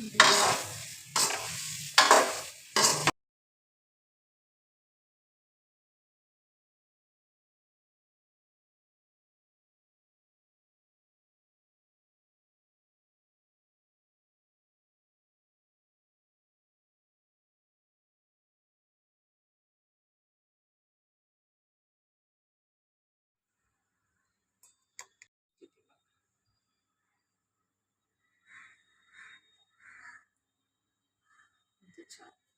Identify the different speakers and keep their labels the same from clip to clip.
Speaker 1: Thank you. Petra.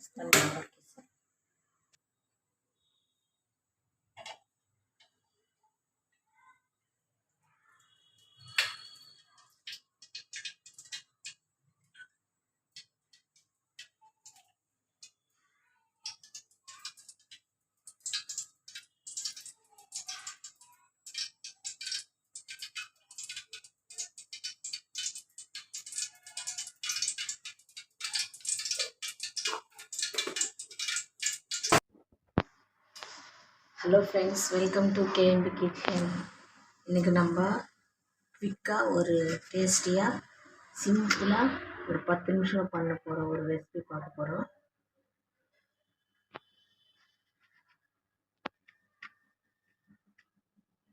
Speaker 1: 是的。hello friends welcome to K M P kitchen இன்றைக்கி நம்ம குவிக்காக ஒரு டேஸ்டியாக சிம்பிளாக ஒரு பத்து நிமிஷம் பண்ண போகிறோம் ஒரு ரெசிபி பார்க்க போகிறோம்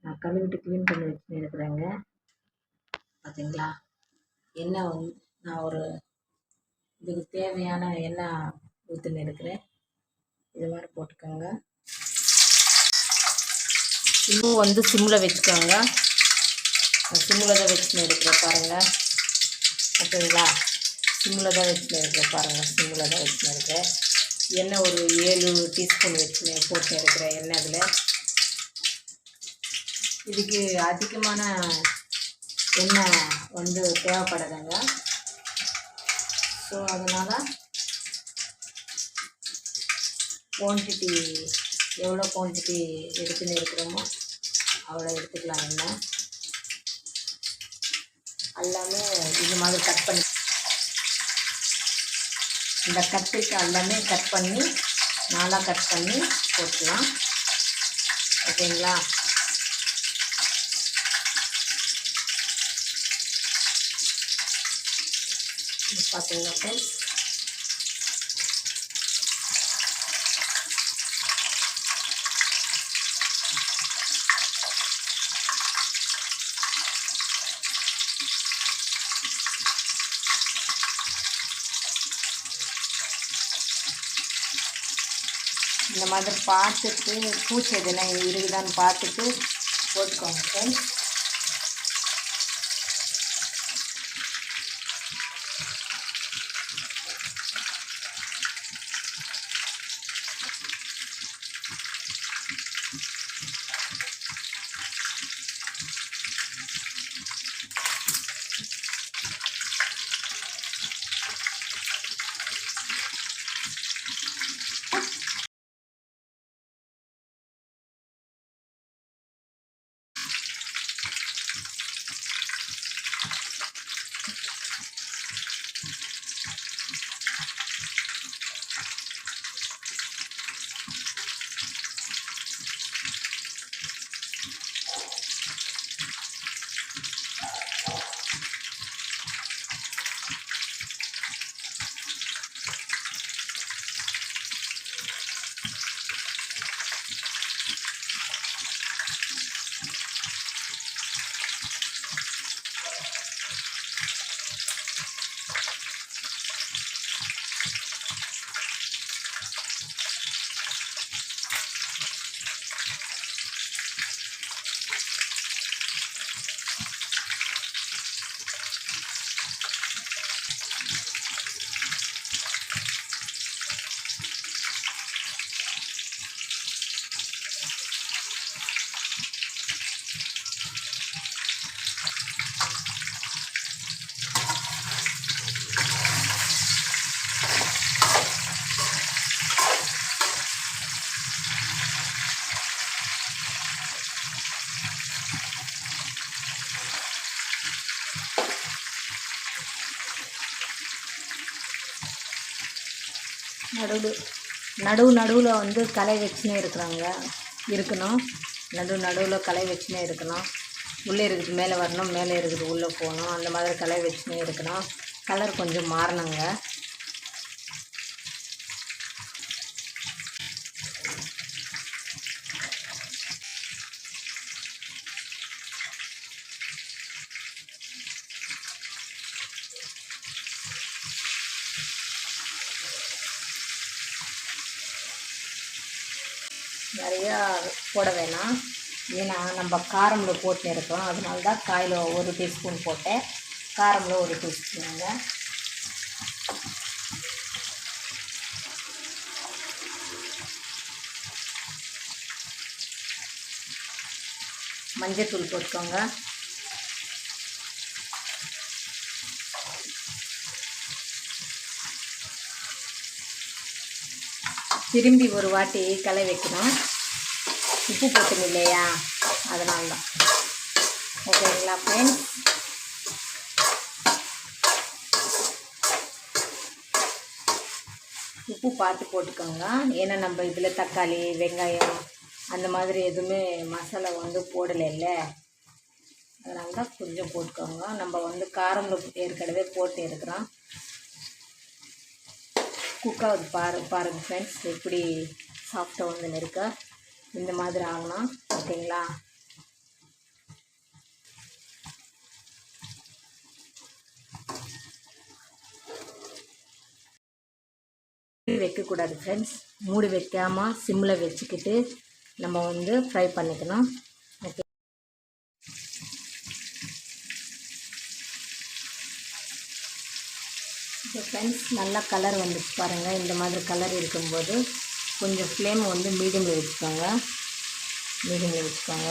Speaker 1: நான் கழுவிட்டு க்ளீன் பண்ணி வச்சுன்னு இருக்கிறேங்க. பார்த்தீங்களா என்ன வந்து நான் ஒரு இதுக்கு தேவையான எண்ணெய் ஊற்றின்னு இருக்கிறேன். இது மாதிரி போட்டுக்கோங்க. இன்னும் வந்து சிம்மில் வச்சுக்கோங்க. சிம்மில் தான் வச்சுன்னு இருக்கிறேன் பாருங்கள் ஓகேங்களா? சிம்மில் தான் வச்சுன்னு இருக்கிறேன் பாருங்கள் சிம்மில் தான் வச்சுன்னு இருக்கிறேன் எண்ணெய் ஒரு ஏழு டீஸ்பூன் வச்சுன்னு போட்டு இருக்கிறேன் எண்ணெய் அதில். இதுக்கு அதிகமான எண்ணெய் வந்து தேவைப்படுதுங்க. ஸோ அதனால் குவான்டிட்டி எவ்வளோ குவான்டிட்டி எடுத்துன்னு இருக்கிறோமோ அவ்வளோ எடுத்துக்கலாம் எண்ணெய் எல்லாமே இது மாதிரி கட் பண்ணி இந்த கத்திரிக்காய் எல்லாமே கட் பண்ணி நாளாக கட் பண்ணி போட்டுக்கலாம். ஓகேங்களா? பார்த்தீங்கன்னா ஃப்ரெண்ட்ஸ் இந்த மாதிரி பார்த்துட்டு பூச்சி எதுனா இருக்குதான்னு பார்த்துட்டு போட்டுக்கோங்க ஃப்ரெண்ட்ஸ் நடுவு நடுவு நடுவில் வந்து களை வச்சுனே இருக்கிறாங்க. இருக்கணும். நடுவு நடுவில் களை வச்சுனே இருக்கணும். உள்ளே இருக்குது மேலே வரணும் மேலே இருக்குது உள்ளே போகணும். அந்த மாதிரி களை வச்சுனே இருக்கணும். கலர் கொஞ்சம் மாறணுங்க. போட வேணாம் ஏன்னா நம்ம காரமில் போட்டு இருக்கோம். அதனால தான் காயில் ஒரு டீஸ்பூன் போட்டேன். காரமில் ஒரு டீஸ்பூனுங்க மஞ்சத்தூள் போட்டுக்கோங்க. திரும்பி ஒரு வாட்டி களை வைக்கணும் உப்பு போட்டுங்க இல்லையா? அதனால தான். ஓகேங்களா ஃப்ரெண்ட்ஸ் உப்பு பார்த்து போட்டுக்கோங்க. ஏன்னா நம்ம இதில் தக்காளி வெங்காயம் அந்த மாதிரி எதுவுமே மசாலா வந்து போடலைல்ல. அதனால தான் கொஞ்சம் போட்டுக்கோங்க. நம்ம வந்து காரம் ஏற்கனவே போட்டு இருக்கிறோம். குக்காவது பாரு பாருங்கள் ஃப்ரெண்ட்ஸ் எப்படி சாஃப்டாக வந்து இருக்கா இந்த மாதிரி ஆகணும் ஓகேங்களா? வைக்கக்கூடாது ஃப்ரெண்ட்ஸ் மூடி வைக்காமல் சிம்மில் வச்சுக்கிட்டு நம்ம வந்து ஃப்ரை பண்ணிக்கணும். ஓகே. இப்போ ஃப்ரெண்ட்ஸ் நல்லா கலர் வந்துச்சு பாருங்கள் இந்த மாதிரி கலர் இருக்கும்போது கொஞ்சம் ஃப்ளேம் வந்து மீடியமில் வச்சுக்கோங்க. மீடியமில் வச்சுக்கோங்க.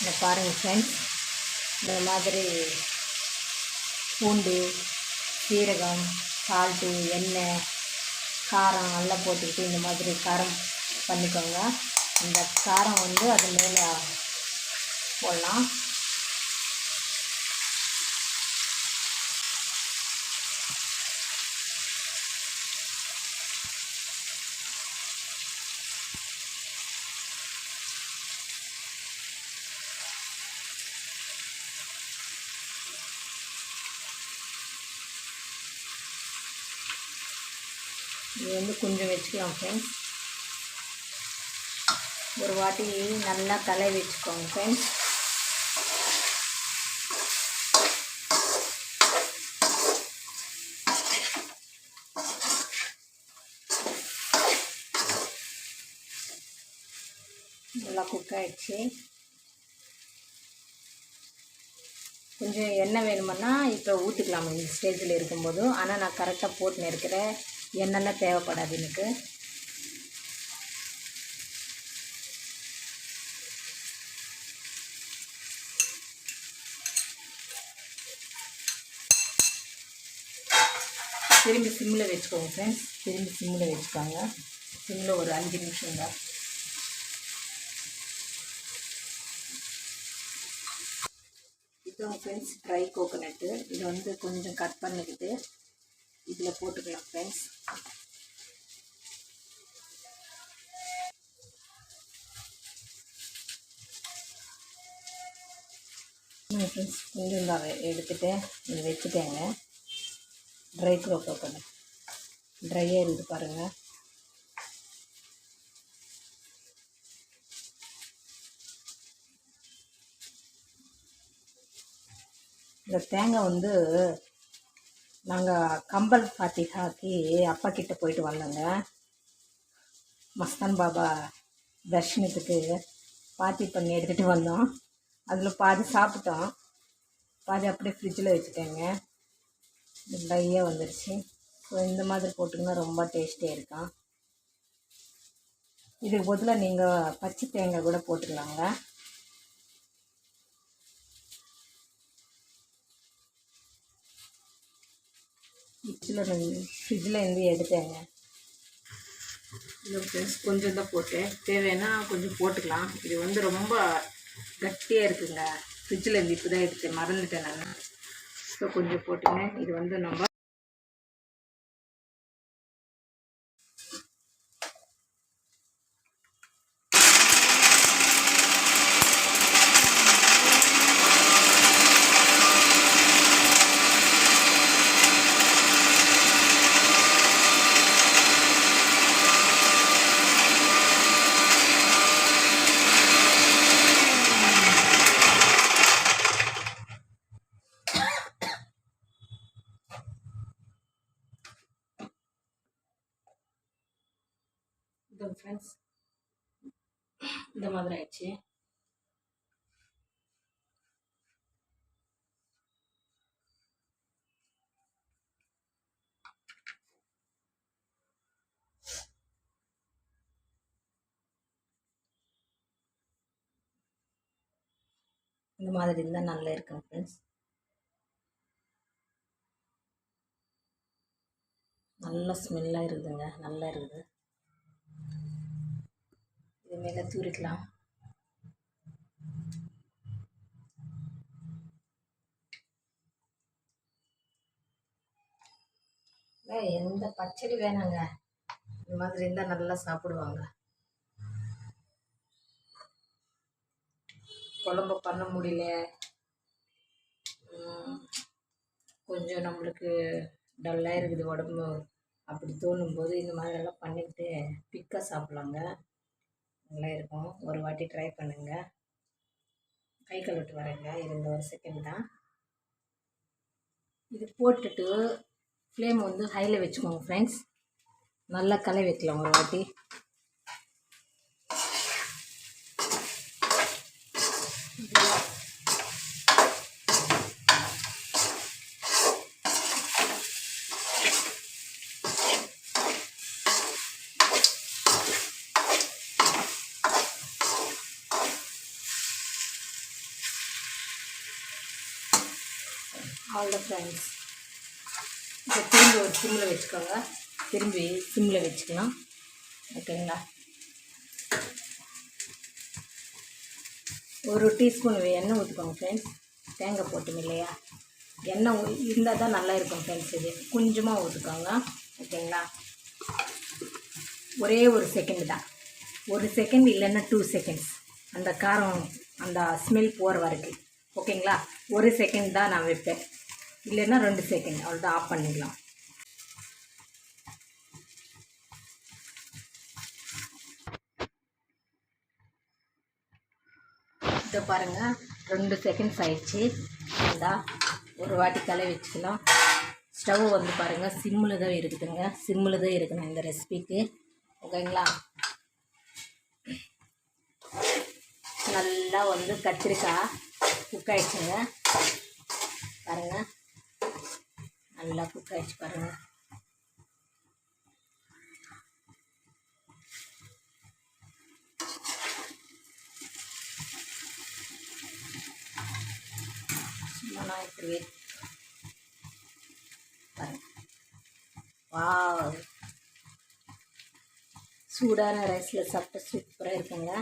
Speaker 1: இந்த பாருங்கள் ஃப்ரெண்ட்ஸ் இந்த மாதிரி பூண்டு சீரகம் சால்ட்டு எண்ணெய் காரம் நல்லா போட்டுக்கிட்டு இந்த மாதிரி காரம் பண்ணிக்கோங்க. இந்த காரம் வந்து அது மேலே போடலாம் இது வந்து கொஞ்சம் வச்சுக்கலாம் ஃப்ரெண்ட்ஸ் ஒரு வாட்டி நல்லா தலை வச்சுக்கோங்க ஃப்ரெண்ட்ஸ் நல்லா குக் ஆகிடுச்சு கொஞ்சம் எண்ணெய் வேணுமன்னா இப்போ ஊற்றிக்கலாம் இந்த ஸ்டேஜில் இருக்கும்போது. ஆனால் நான் கரெக்டாக போட்டுன்னு இருக்கிறேன் எண்ணெய்லாம் தேவைப்படாது எனக்கு? திரும்பி சிம்மில் வச்சுக்கோங்க ஃப்ரெண்ட்ஸ் திரும்பி சிம்மில் வச்சுக்கோங்க. சிம்மில் ஒரு அஞ்சு நிமிஷம் தான். இதுதான் ஃப்ரெண்ட்ஸ் ட்ரை கோகோனட்டு இதை வந்து கொஞ்சம் கட் பண்ணிக்கிட்டு இதில் போட்டுக்கலாம் ஃப்ரெண்ட்ஸ் ஃப்ரெண்ட்ஸ் கொஞ்சம் தான் எடுத்துகிட்டு இதை வச்சுட்டேங்க. ட்ரை க்ரோப் பண்ணு ட்ரையாக இருந்து பாருங்கள் இந்த தேங்காய் வந்து நாங்கள் கம்பல் பாத்தி ஹாக்கி அப்பா கிட்ட போயிட்டு வந்தோங்க. மஸ்தான் பாபா தர்ஷனத்துக்கு பாத்தி பண்ணி எடுத்துகிட்டு வந்தோம். அதில் பாதி சாப்பிட்டோம். பாதி அப்படியே ஃப்ரிட்ஜில் வச்சுட்டேங்க. ட்ரையாக வந்துடுச்சு ஸோ இந்த மாதிரி போட்டிங்கன்னா ரொம்ப டேஸ்டியாக இருக்கும். இதுக்கு பதிலாக நீங்கள் பச்சை தேங்காய் கூட போட்டுக்கலாங்க. ஃப்ரிட்ஜில் ஃப்ரிட்ஜில் இருந்து எடுத்தேங்க. இல்லை ஃப்ரெண்ட்ஸ் கொஞ்சம் தான் போட்டேன் தேவைன்னா கொஞ்சம் போட்டுக்கலாம். இது வந்து ரொம்ப கட்டியாக இருக்குங்க. ஃப்ரிட்ஜில் இருந்து இப்போ தான் எடுத்தேன். மறந்துட்டேன் நான். ஸோ கொஞ்சம் போட்டுங்க. இது வந்து நம்ம இது ஃப்ரெண்ட்ஸ் இந்த மாதிரி ஆயிடுச்சு. இந்த மாதிரி இருந்தால் நல்லா இருக்கும் ஃப்ரெண்ட்ஸ் நல்ல ஸ்மெல்லாக இருக்குதுங்க நல்லா இருக்குது. மேலே தூரிக்கலாம். எந்த பச்சடி வேணாங்க. இந்த மாதிரி இருந்தால் நல்லா சாப்பிடுவாங்க. குழம்பு பண்ண முடியல. கொஞ்சம் நம்மளுக்கு டல்லாக இருக்குது உடம்பு. அப்படி தோணும்போது இந்த மாதிரியெல்லாம் பண்ணிக்கிட்டு பிக்காக சாப்பிட்லாங்க. நல்லா இருக்கும். ஒரு வாட்டி ட்ரை பண்ணுங்க. கை கழுவிட்டு வரேங்க. இருந்த ஒரு செகண்ட் தான். இது போட்டுட்டு ஃப்ளேம் வந்து ஹையில் வச்சுக்கோங்க ஃப்ரெண்ட்ஸ் நல்லா கலை வைக்கலாம் ஒரு வாட்டி. ஆல் த ஃப்ரெண்ட்ஸ் இப்போ திரும்ப ஒரு சிம்மில் வச்சுக்கோங்க. திரும்பி சிம்மில் வச்சுக்கலாம். ஓகேங்களா ஒரு டீஸ்பூன் எண்ணெய் ஊற்றிக்கோங்க ஃப்ரெண்ட்ஸ் தேங்காய் போட்டோம் இல்லையா? எண்ணெய் ஊ- இருந்தால் தான் நல்லா இருக்கும் ஃப்ரெண்ட்ஸ் இது. கொஞ்சமாக ஊற்றுக்கோங்க ஓகேங்களா ஒரே ஒரு செகண்ட் தான். ஒரு செகண்ட் இல்லைன்னா டூ செகண்ட்ஸ் அந்த காரம் அந்த ஸ்மெல் போகிற வரைக்கும். ஓகேங்களா ஒரு செகண்ட் தான் நான் வைப்பேன். இல்லைன்னா ரெண்டு செகண்ட் அவ்வளோதான் ஆஃப் பண்ணிக்கலாம் இதை பாருங்கள் ரெண்டு செகண்ட்ஸ் ஆயிடுச்சு. இந்தா ஒரு வாட்டி கலை வச்சுக்கலாம். ஸ்டவ் வந்து பாருங்கள் சிம்மில் தான் இருக்குதுங்க. சிம்மில் தான் இருக்கணும் இந்த ரெசிபிக்கு ஓகேங்களா? நல்லா வந்து கத்திரிக்காய் குக் ஆயிடுச்சுங்க. பாருங்கள் நல்லா குக் ஆயிடுச்சு பாருங்கள் சும்மா நான் இப்படி பாருங்க. வாவ். சூடான ரைஸில் சாப்பிட்டா சூப்பராக இருக்குங்க.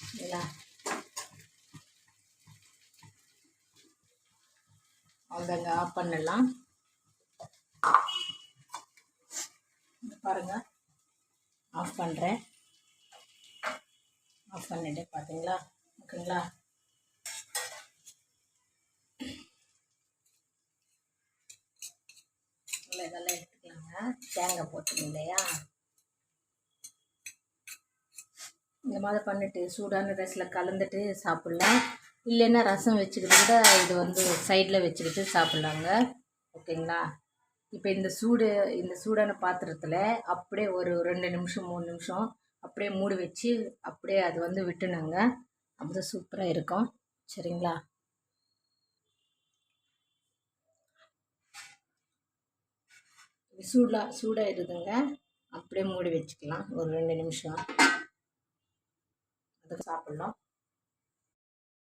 Speaker 1: சரிங்களா அவ்வளோங்க ஆஃப் பண்ணலாம். பாருங்க. ஆஃப் பண்ணுறேன் ஆஃப் பண்ணிட்டு பார்த்தீங்களா ஓகேங்களா? இதெல்லாம் எடுத்துக்கலாங்க. தேங்காய் போட்டுங்க இல்லையா? இந்த மாதிரி பண்ணிட்டு சூடான ரைஸில் கலந்துட்டு சாப்பிட்லாம். இல்லைன்னா ரசம் வச்சுக்கிட்டு கூட இது வந்து சைடில் வச்சுக்கிட்டு சாப்பிட்லாங்க. ஓகேங்களா? இப்போ இந்த சூடு இந்த சூடான பாத்திரத்தில் அப்படியே ஒரு ரெண்டு நிமிஷம் மூணு நிமிஷம் அப்படியே மூடி வச்சு அப்படியே அது வந்து விட்டுனாங்க. அப்படி சூப்பராக இருக்கும். சரிங்களா? சூடாக சூடாக இருக்குதுங்க அப்படியே மூடி வச்சுக்கலாம். ஒரு ரெண்டு நிமிஷம். சாப்பிட்லாம்